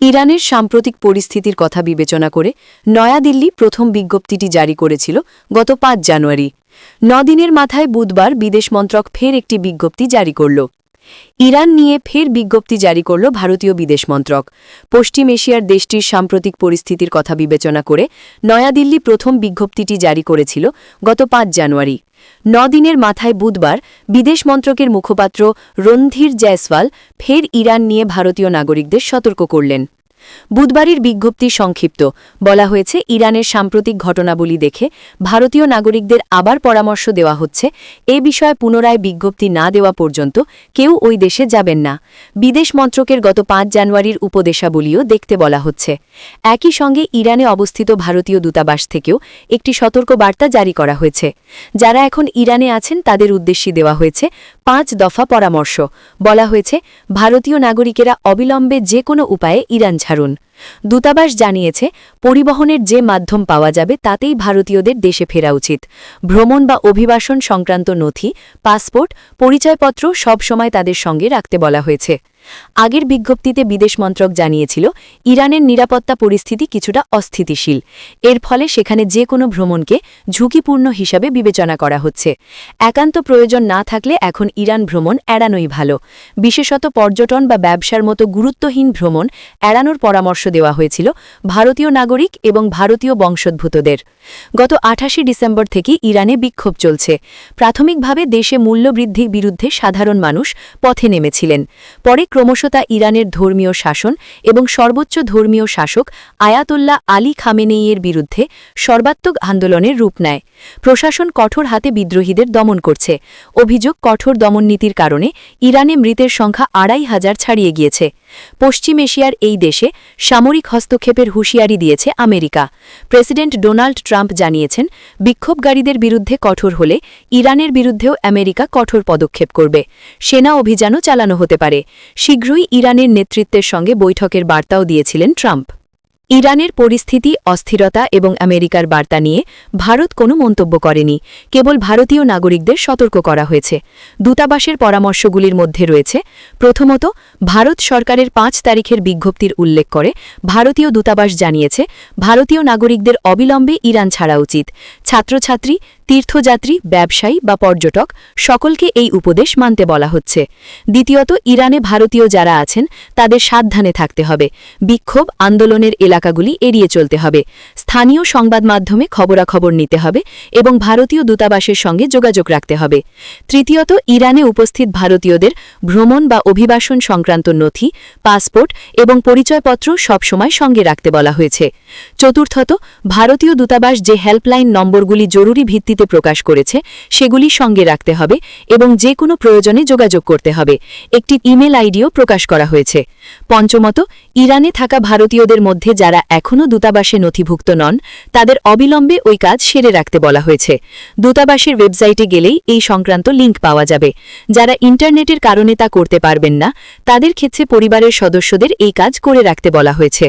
ইরানের সাম্প্রতিক পরিস্থিতির কথা বিবেচনা করে নয়াদিল্লি প্রথম বিজ্ঞপ্তিটি জারি করেছিল গত পাঁচ জানুয়ারি। নদিনের মাথায় বুধবার বিদেশ মন্ত্রক ফের একটি বিজ্ঞপ্তি জারি করল। ইরান নিয়ে ফের বিজ্ঞপ্তি জারি করল ভারতীয় বিদেশ মন্ত্রক। পশ্চিম এশিয়ার দেশটির সাম্প্রতিক পরিস্থিতির কথা বিবেচনা করে নয়াদিল্লি প্রথম বিজ্ঞপ্তিটি জারি করেছিল গত পাঁচ জানুয়ারি। নদিনের মাথায় বুধবার বিদেশ মন্ত্রকের মুখপাত্র রণধীর জয়সওয়াল ফের ইরান নিয়ে ভারতীয় নাগরিকদের সতর্ক করলেন। বুধবারের বিজ্ঞপ্তি সংক্ষিপ্ত। বলা হয়েছে, ইরানের সাম্প্রতিক ঘটনাবলী দেখে ভারতীয় নাগরিকদের আবার পরামর্শ দেওয়া হচ্ছে। এ বিষয়ে পুনরায় বিজ্ঞপ্তি না দেওয়া পর্যন্ত কেউ ওই দেশে যাবেন না। বিদেশ মন্ত্রকের গত পাঁচ জানুয়ারির উপদেশাবলীও দেখতে বলা হচ্ছে। একই সঙ্গে ইরানে অবস্থিত ভারতীয় দূতাবাস থেকেও একটি সতর্ক বার্তা জারি করা হয়েছে। যারা এখন ইরানে আছেন, তাদের উদ্দেশ্যে দেওয়া হয়েছে পাঁচ দফা পরামর্শ। বলা হয়েছে, ভারতীয় নাগরিকেরা অবিলম্বে যে কোনো উপায়ে ইরান ছাড়ুন দূতাবাস জানিয়েছে, পরিবহনের যে মাধ্যম পাওয়া যাবে তাতেই ভারতীয়দের দেশে ফেরা উচিত। ভ্রমণ বা অভিবাসন সংক্রান্ত নথি, পাসপোর্ট, পরিচয়পত্র সব সময় তাদের সঙ্গে রাখতে বলা হয়েছে। আগের বিজ্ঞপ্তিতে বিদেশ মন্ত্রক জানিয়েছিল, ইরানের নিরাপত্তা পরিস্থিতি কিছুটা অস্থিতিশীল। এর ফলে সেখানে যে কোনো ভ্রমণকে ঝুঁকিপূর্ণ হিসাবে বিবেচনা করা হচ্ছে। একান্ত প্রয়োজন না থাকলে এখন ইরান ভ্রমণ এড়ানোই ভালো। বিশেষত পর্যটন বা ব্যবসার মতো গুরুত্বহীন ভ্রমণ এড়ানোর পরামর্শ দেওয়া হয়েছিল ভারতীয় নাগরিক এবং ভারতীয় বংশোদ্ভূতদের। গত আঠাশে ডিসেম্বর থেকে ইরানে বিক্ষোভ চলছে। প্রাথমিকভাবে দেশে মূল্যবৃদ্ধির বিরুদ্ধে সাধারণ মানুষ পথে নেমেছিলেন। পরে ক্রমশ তা ইরানের ধর্মীয় শাসন এবং সর্বোচ্চ ধর্মীয় শাসক আয়াতুল্লাহ আলী খামেনেইয়ের বিরুদ্ধে সর্বাত্মক আন্দোলনের রূপ নেয়। প্রশাসন কঠোর হাতে বিদ্রোহীদের দমন করছে। অভিযোগ কঠোর দমননীতির কারণে ইরানে মৃতের সংখ্যা আড়াই হাজার ছাড়িয়ে গিয়েছে। পশ্চিম এশিয়ার এই দেশে সামরিক হস্তক্ষেপের হুঁশিয়ারি দিয়েছে আমেরিকা। প্রেসিডেন্ট ডোনাল্ড ট্রাম্প জানিয়েছেন, বিক্ষোভকারীদের বিরুদ্ধে কঠোর হলে ইরানের বিরুদ্ধেও আমেরিকা কঠোর পদক্ষেপ করবে। সেনা অভিযানও চালানো হতে পারে। শীঘ্রই ইরানের নেতৃত্বের সঙ্গে বৈঠকের বার্তাও দিয়েছিলেন ট্রাম্প। ইরানের পরিস্থিতি, অস্থিরতা এবং আমেরিকার বার্তা নিয়ে ভারত কোনো মন্তব্য করেনি। কেবল ভারতীয় নাগরিকদের সতর্ক করা হয়েছে। দূতাবাসের পরামর্শগুলির মধ্যে রয়েছে, প্রথমত ভারত সরকারের পাঁচ তারিখের বিজ্ঞপ্তির উল্লেখ করে ভারতীয় দূতাবাস জানিয়েছে, ভারতীয় নাগরিকদের অবিলম্বে ইরান ছাড়া উচিত। ছাত্রছাত্রী, তীর্থযাত্রী, ব্যবসায়ী বা পর্যটক সকলকে এই উপদেশ মানতে বলা হচ্ছে। দ্বিতীয়ত, ইরানে ভারতীয় যারা আছেন, তাদের সাবধানে থাকতে হবে। বিক্ষোভ, আন্দোলনের এলাকাগুলি এড়িয়ে চলতে হবে। স্থানীয় সংবাদ মাধ্যমে খবরাখবর নিতে হবে এবং ভারতীয় দূতাবাসের সঙ্গে যোগাযোগ রাখতে হবে। তৃতীয়ত, ইরানে উপস্থিত ভারতীয়দের ভ্রমণ বা অভিবাসন সংক্রান্ত নথি, পাসপোর্ট এবং পরিচয়পত্র সবসময় সঙ্গে রাখতে বলা হয়েছে। চতুর্থত, ভারতীয় দূতাবাস যে হেল্পলাইন নম্বরগুলি জরুরি ভিত্তিতে প্রকাশ করেছে, সেগুলি সঙ্গে রাখতে হবে এবং যে কোনো প্রয়োজনে যোগাযোগ করতে হবে। একটি ইমেল আইডিও প্রকাশ করা হয়েছে। পঞ্চমত, ইরানে থাকা ভারতীয়দের মধ্যে যারা এখনও দূতাবাসে নথিভুক্ত নন, তাদের অবিলম্বে ওই কাজ সেরে রাখতে বলা হয়েছে। দূতাবাসের ওয়েবসাইটে গেলেই এই সংক্রান্ত লিঙ্ক পাওয়া যাবে। যারা ইন্টারনেটের কারণে তা করতে পারবেন না তাদের ক্ষেত্রে পরিবারের সদস্যদের এই কাজ করে রাখতে বলা হয়েছে।